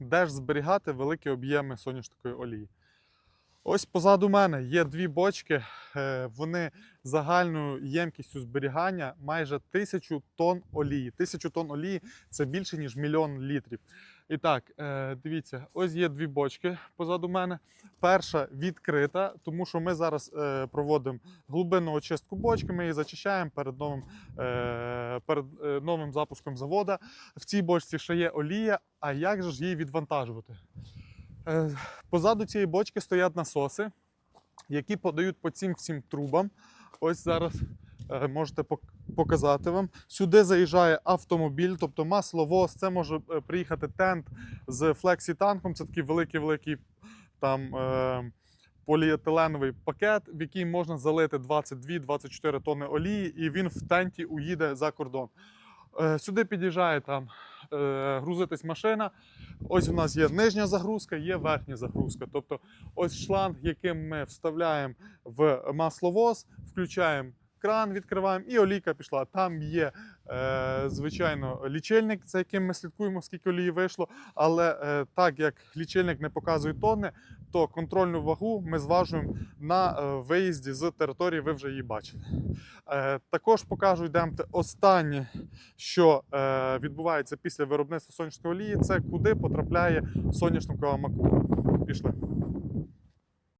де ж зберігати великі об'єми соняшникової олії. Ось позаду мене є дві бочки. е, Вони загальною ємкістю зберігання майже тисячу тонн олії. Тисячу тонн олії це більше, ніж мільйон літрів. І так, е, дивіться, ось є дві бочки позаду мене. Перша відкрита, тому що ми зараз е, проводимо глибинну очистку бочки. Ми її зачищаємо перед новим, е, перед новим запуском завода. В цій бочці ще є олія. А як же ж її відвантажувати? Позаду цієї бочки стоять насоси, які подають по цим всім трубам. Ось зараз можете показати вам. Сюди заїжджає автомобіль, тобто масловоз. Це може е, приїхати тент з флексі-танком. Це такий великий-великий там. Е, Поліетиленовий пакет, в який можна залити 22-24 тонни олії, і він в тенті уїде за кордон. Е, Сюди під'їжджає там е, грузитись машина. Ось у нас є нижня загрузка, є верхня загрузка. Тобто, ось шланг, яким ми вставляємо в масловоз, включаємо кран, відкриваємо, і олійка пішла. Там є, е, звичайно, лічильник, за яким ми слідкуємо, скільки олії вийшло. Але е, так як лічильник не показує тонни, то контрольну вагу ми зважуємо на е, виїзді з території, ви вже її бачили. Е, також покажу, йдемте останнє, що е, відбувається після виробництва сонячної олії, це куди потрапляє соняшникова макуха. Пішли.